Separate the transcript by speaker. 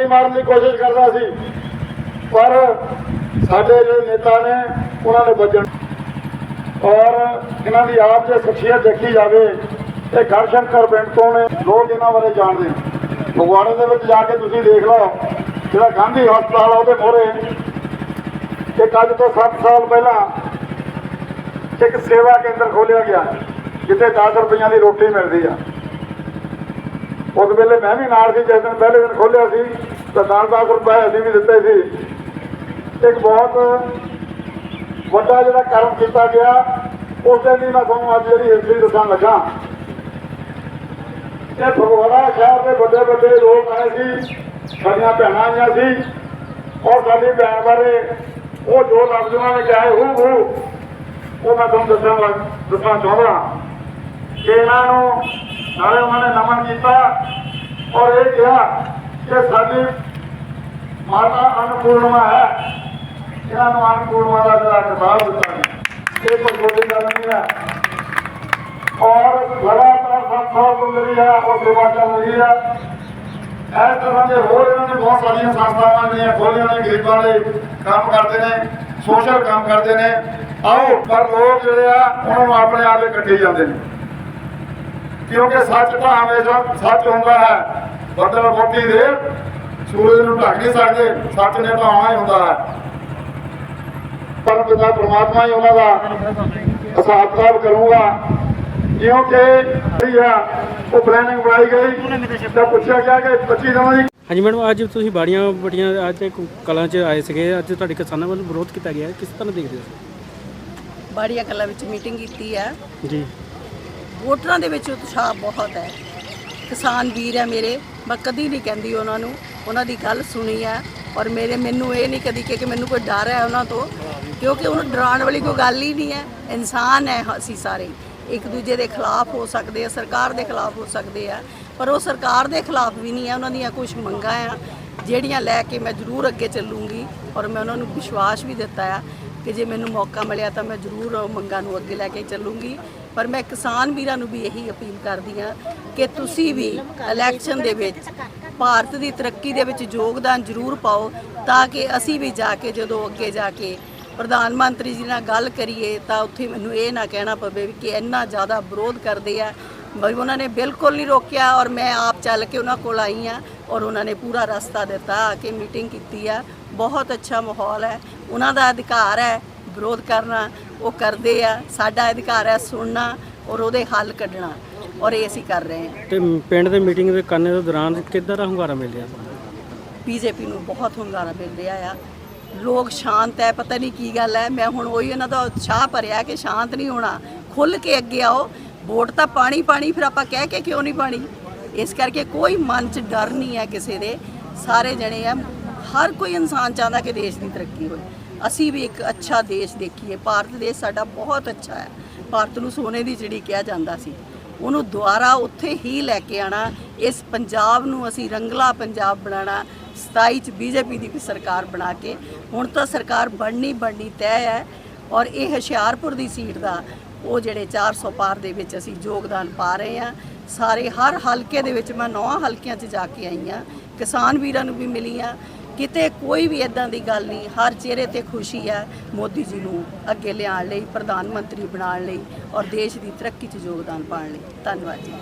Speaker 1: ਪਟਾਕੇ ਮਾਰਨ ਦੀ ਕੋਸ਼ਿਸ਼ ਕਰਦਾ ਸੀ। ਪਰ ਸਾਡੇ ਜਿਹੜੇ ਨੇਤਾ ਨੇ, ਉਹਨਾਂ ਨੇ ਵੱਜਣ ਔਰ ਇਹਨਾਂ ਦੀ ਆਪ ਜੇ ਸ਼ਖਸੀਅਤ ਦੇਖੀ ਜਾਵੇ, ਇਹ ਗੜਸ਼ੰਕਰ ਪਿੰਡ ਤੋਂ ਨੇ ਲੋਕ ਇਹਨਾਂ ਬਾਰੇ ਜਾਣਦੇ ਫਗਵਾੜੇ ਦੇ ਵਿੱਚ ਜਾ ਕੇ ਤੁਸੀਂ ਦੇਖ ਲਓ, ਜਿਹੜਾ ਗਾਂਧੀ ਹਸਪਤਾਲ ਆ ਉਹਦੇ ਮੋਹਰੇ। ਇੱਕ ਅੱਜ ਤੋਂ 7 ਸਾਲ ਪਹਿਲਾਂ ਇੱਕ ਸੇਵਾ ਕੇਂਦਰ ਖੋਲਿਆ ਗਿਆ, ਜਿੱਥੇ 10 ਰੁਪਈਆਂ ਦੀ ਰੋਟੀ ਮਿਲਦੀ ਆ। ਉਸ ਵੇਲੇ ਮੈਂ ਵੀ ਨਾਲ ਸੀ, ਜਿਸ ਦਿਨ ਪਹਿਲੇ ਦਿਨ ਖੋਲਿਆ ਸੀ। ਤਾਂ 10 ਰੁਪਏ ਅਸੀਂ ਵੀ ਦਿੱਤੇ ਸੀ। ਇੱਕ ਬਹੁਤ ਵੱਡਾ ਜਿਹੜਾ ਕਰਮ ਕੀਤਾ ਗਿਆ, ਉਸ ਦਿਨ ਦੀ ਮੈਂ ਤੁਹਾਨੂੰ ਅੱਜ ਜਿਹੜੀ ਹਿਸਟਰੀ ਦੱਸਣ ਲੱਗਾ। ਇਹ ਫਗਵਾੜਾ ਸ਼ਹਿਰ ਦੇ ਵੱਡੇ ਵੱਡੇ ਲੋਕ ਆਏ ਸੀ, ਸਾਡੀਆਂ ਭੈਣਾਂ ਆਈਆਂ ਸੀ, ਔਰ ਸਾਡੀ ਭੈਣ ਬਾਰੇ ਉਹ ਜੋ ਲਫ਼ਜ਼ ਉਹਨਾਂ ਨੇ ਕਿਹਾ ਹੂ ਹੂ ਉਹ ਮੈਂ ਤੁਹਾਨੂੰ ਦੱਸਣ ਲੱਗ, ਦੱਸਣਾ ਚਾਹੁੰਦਾ। ਕਿ ਇਹਨਾਂ ਨੂੰ ਨਾਲੇ ਉਹਨਾਂ ਨੇ ਨਮਨ ਕੀਤਾ, ਔਰ ਇਹ ਕਿਹਾ ਕਿ ਸਾਡੀ ਮਾਤਾ ਅਨਪੂਰਣਮਾ ਹੈ। ਇਹਨਾਂ ਨੂੰ ਅਨਪੂਰਣਮਾ ਦਾ ਜਿਹੜਾ ਖਿਤਾਬ ਦਿੱਤਾ ਇਹ ਕੋਈ ਛੋਟੀ ਗੱਲ ਨਹੀਂ ਹੈ। ਔਰ ਲਗਾਤਾਰ ਸੱਤ ਤੋਂ ਜਿਹੜੀ ਹੈ, ਉਹ ਸੇਵਾ ਚੱਲ ਰਹੀ ਹੈ। ਇਸ ਤਰ੍ਹਾਂ ਦੇ ਹੋਰ ਇਹਨਾਂ ਨੇ ਬਹੁਤ ਸਾਰੀਆਂ ਸੰਸਥਾਵਾਂ ਨੇ, ਖੋਲ੍ਹੀਆਂ ਨੇ, ਗਰੀਬਾਂ ਲਈ ਕੰਮ ਕਰਦੇ ਨੇ, ਸੋਸ਼ਲ ਕੰਮ ਕਰਦੇ ਨੇ। ਆਓ, ਪਰ ਲੋਕ ਜਿਹੜੇ ਆ, ਉਹਨਾਂ ਨੂੰ ਆਪਣੇ ਆਪ ਹੀ ਕੱਢੀ ਜਾਂਦੇ ਨੇ। ਕਿਉਂਕਿ ਸੱਚ ਤਾਂ ਹਮੇਸ਼ਾ ਸੱਚ ਹੁੰਦਾ ਹੈ। ਬੱਦਲ ਬੋਟੀ ਦੇ। ਸੂਰਜ ਨੂੰ ਢੱਕ ਨਹੀਂ ਸਕਦੇ ਸੱਚ ਨੇ ਤਾਂ ਆਉਣਾ ਹੀ ਹੁੰਦਾ ਹੈ। ਪਰ ਪਿਤਾ ਪ੍ਰਮਾਤਮਾ ਹੀ ਉਹਨਾਂ ਦਾ ਹਿਸਾਬ ਕਿਤਾਬ ਕਰੂਗਾ। ਕਿਉਂਕਿ ਆ ਉਹ ਪਲੈਨਿੰਗ ਬਣਾਈ ਗਈ। ਤਾਂ ਪੁੱਛਿਆ ਗਿਆ ਕਿ 25 ਦਿਨਾਂ ਦੀ
Speaker 2: ਹਾਂਜੀ ਮੈਡਮ ਅੱਜ ਤੁਸੀਂ ਬਾੜੀਆਂ ਬਟੀਆਂ ਅੱਜ ਤੇ ਕਲਾਂ 'ਚ ਆਏ ਸੀਗੇ। ਅੱਜ ਤੁਹਾਡੇ ਕਿਸਾਨਾਂ ਵੱਲੋਂ ਵਿਰੋਧ ਕੀਤਾ ਗਿਆ। ਕਿਸ ਤਰ੍ਹਾਂ ਦੇਖਦੇ ਹੋ?
Speaker 3: ਬਾੜੀਆ ਕਲਾ ਵਿੱਚ ਮੀਟਿੰਗ ਕੀਤੀ ਹੈ।
Speaker 2: ਜੀ।
Speaker 3: ਵੋਟਰਾਂ ਦੇ ਵਿੱਚ ਉਤਸ਼ਾਹ ਬਹੁਤ ਹੈ। ਕਿਸਾਨ ਵੀਰ ਹੈ ਮੇਰੇ, ਮੈਂ ਕਦੀ ਨਹੀਂ ਕਹਿੰਦੀ ਉਹਨਾਂ ਨੂੰ, ਉਹਨਾਂ ਦੀ ਗੱਲ ਸੁਣੀ ਹੈ। ਔਰ ਮੇਰੇ, ਮੈਨੂੰ ਇਹ ਨਹੀਂ ਕਦੀ ਕਿ ਮੈਨੂੰ ਕੋਈ ਡਰ ਹੈ ਉਹਨਾਂ ਤੋਂ, ਕਿਉਂਕਿ ਉਹਨੂੰ ਡਰਾਉਣ ਵਾਲੀ ਕੋਈ ਗੱਲ ਹੀ ਨਹੀਂ ਹੈ। ਇਨਸਾਨ ਹੈ ਅਸੀਂ ਸਾਰੇ, ਇੱਕ ਦੂਜੇ ਦੇ ਖਿਲਾਫ ਹੋ ਸਕਦੇ ਆ, ਸਰਕਾਰ ਦੇ ਖਿਲਾਫ ਹੋ ਸਕਦੇ ਆ, ਪਰ ਉਹ ਸਰਕਾਰ ਦੇ ਖਿਲਾਫ ਵੀ ਨਹੀਂ ਹੈ, ਉਹਨਾਂ ਦੀਆਂ ਕੁਝ ਮੰਗਾਂ ਆ, ਜਿਹੜੀਆਂ ਲੈ ਕੇ ਮੈਂ ਜ਼ਰੂਰ ਅੱਗੇ ਚੱਲੂੰਗੀ। ਔਰ ਮੈਂ ਉਹਨਾਂ ਨੂੰ ਵਿਸ਼ਵਾਸ ਵੀ ਦਿੱਤਾ ਆ ਕਿ ਜੇ ਮੈਨੂੰ ਮੌਕਾ ਮਿਲਿਆ ਤਾਂ ਮੈਂ ਜ਼ਰੂਰ ਉਹ ਮੰਗਾਂ ਨੂੰ ਅੱਗੇ ਲੈ ਕੇ ਚੱਲੂੰਗੀ। ਪਰ ਮੈਂ ਕਿਸਾਨ ਵੀਰਾਂ ਨੂੰ ਵੀ ਇਹੀ ਅਪੀਲ ਕਰਦੀ ਹਾਂ ਕਿ ਤੁਸੀਂ ਵੀ ਇਲੈਕਸ਼ਨ ਦੇ ਵਿੱਚ ਭਾਰਤ ਦੀ ਤਰੱਕੀ ਦੇ ਵਿੱਚ ਯੋਗਦਾਨ ਜ਼ਰੂਰ ਪਾਓ ਤਾਂ ਕਿ ਅਸੀਂ ਵੀ ਜਾ ਕੇ, ਜਦੋਂ ਅੱਗੇ ਜਾ ਕੇ ਪ੍ਰਧਾਨ ਮੰਤਰੀ ਜੀ ਨਾਲ ਗੱਲ ਕਰੀਏ ਤਾਂ ਉੱਥੇ ਮੈਨੂੰ ਇਹ ਨਾ ਕਹਿਣਾ ਪਵੇ ਵੀ ਕਿ ਇੰਨਾ ਜ਼ਿਆਦਾ ਵਿਰੋਧ ਕਰਦੇ ਆ। ਬਈ ਉਹਨਾਂ ਨੇ ਬਿਲਕੁਲ ਨਹੀਂ ਰੋਕਿਆ ਔਰ ਮੈਂ ਆਪ ਚੱਲ ਕੇ ਉਹਨਾਂ ਕੋਲ ਆਈ ਆ ਔਰ ਉਹਨਾਂ ਨੇ ਪੂਰਾ ਰਸਤਾ ਦਿੱਤਾ, ਆ ਕੇ ਮੀਟਿੰਗ ਕੀਤੀ ਆ। ਬਹੁਤ ਅੱਛਾ ਮਾਹੌਲ ਹੈ। ਉਹਨਾਂ ਦਾ ਅਧਿਕਾਰ ਹੈ ਵਿਰੋਧ ਕਰਨਾ। ਉਹ ਕਰਦੇ ਆ ਸਾਡਾ ਅਧਿਕਾਰ ਹੈ ਸੁਣਨਾ ਔਰ ਉਹਦੇ ਹੱਲ ਕੱਢਣਾ ਔਰ ਇਹ ਅਸੀਂ ਕਰ ਰਹੇ ਹਾਂ।
Speaker 2: ਤੇ ਪਿੰਡ ਦੇ ਮੀਟਿੰਗ ਦੇ ਕਰਨੇ ਦੇ ਦੌਰਾਨ ਕਿੱਦਾਂ ਦਾ ਹੁੰਗਾਰਾ ਮਿਲ ਰਿਹਾ?
Speaker 3: ਬੀਜੇਪੀ ਨੂੰ ਬਹੁਤ ਹੁੰਗਾਰਾ ਮਿਲ ਰਿਹਾ ਆ। ਲੋਕ ਸ਼ਾਂਤ ਹੈ ਪਤਾ ਨਹੀਂ ਕੀ ਗੱਲ ਹੈ। ਮੈਂ ਹੁਣ ਉਹੀ ਇਹਨਾਂ ਦਾ ਉਤਸ਼ਾਹ ਭਰਿਆ ਕਿ ਸ਼ਾਂਤ ਨਹੀਂ ਹੋਣਾ। ਖੁੱਲ ਕੇ ਅੱਗੇ ਆਓ। ਵੋਟ ਤਾਂ ਪਾਣੀ ਪਾਣੀ ਫਿਰ ਆਪਾਂ ਕਹਿ ਕੇ ਕਿਉਂ ਨਹੀਂ ਪਾਣੀ? ਇਸ ਕਰਕੇ ਕੋਈ ਮਨ 'ਚ ਡਰ ਨਹੀਂ ਹੈ ਕਿਸੇ ਦੇ। ਸਾਰੇ ਜਣੇ ਆ। ਹਰ ਕੋਈ ਇਨਸਾਨ ਚਾਹੁੰਦਾ ਕਿ ਦੇਸ਼ ਦੀ ਤਰੱਕੀ ਹੋਵੇ ਅਸੀਂ ਵੀ ਇੱਕ ਅੱਛਾ ਦੇਸ਼ ਦੇਖੀਏ। ਭਾਰਤ ਦੇਸ਼ ਸਾਡਾ ਬਹੁਤ ਅੱਛਾ ਹੈ। ਭਾਰਤ ਨੂੰ ਸੋਨੇ ਦੀ ਜਿਹੜੀ ਕਿਹਾ ਜਾਂਦਾ ਸੀ, ਉਹਨੂੰ ਦੁਆਰਾ ਉੱਥੇ ਹੀ ਲੈ ਕੇ ਆਣਾ ਇਸ ਪੰਜਾਬ ਨੂੰ ਅਸੀਂ ਰੰਗਲਾ ਪੰਜਾਬ ਬਣਾਉਣਾ 27 ਚ ਬੀਜੇਪੀ ਦੀ ਵੀ ਸਰਕਾਰ ਬਣਾ ਕੇ। ਹੁਣ ਤਾਂ ਸਰਕਾਰ ਬਣਨੀ ਬਣਨੀ ਤੈਅ ਹੈ ਔਰ ਇਹ ਹੁਸ਼ਿਆਰਪੁਰ ਦੀ ਸੀਟ ਦਾ ਉਹ ਜਿਹੜੇ 400 ਪਾਰ ਦੇ ਵਿੱਚ ਅਸੀਂ ਯੋਗਦਾਨ ਪਾ ਰਹੇ ਹਾਂ। ਸਾਰੇ ਹਰ ਹਲਕੇ ਦੇ ਵਿੱਚ ਮੈਂ ਨੌ ਹਲਕਿਆਂ 'ਚ ਜਾ ਕੇ ਆਈ ਹਾਂ। ਕਿਸਾਨ ਵੀਰਾਂ ਨੂੰ ਵੀ ਮਿਲੀ ਹਾਂ। ਕਿਤੇ ਕੋਈ ਵੀ ਇਦਾਂ ਦੀ ਗੱਲ ਨਹੀਂ, ਹਰ ਚਿਹਰੇ ਤੇ ਖੁਸ਼ੀ ਹੈ ਮੋਦੀ ਜੀ ਨੂੰ ਅੱਗੇ ਲਿਆਉਣ ਲਈ, ਪ੍ਰਧਾਨ ਮੰਤਰੀ ਬਣਾਉਣ ਲਈ ਔਰ ਦੇਸ਼ ਦੀ ਤਰੱਕੀ 'ਚ ਯੋਗਦਾਨ ਪਾਉਣ ਲਈ। ਧੰਨਵਾਦ ਜੀ।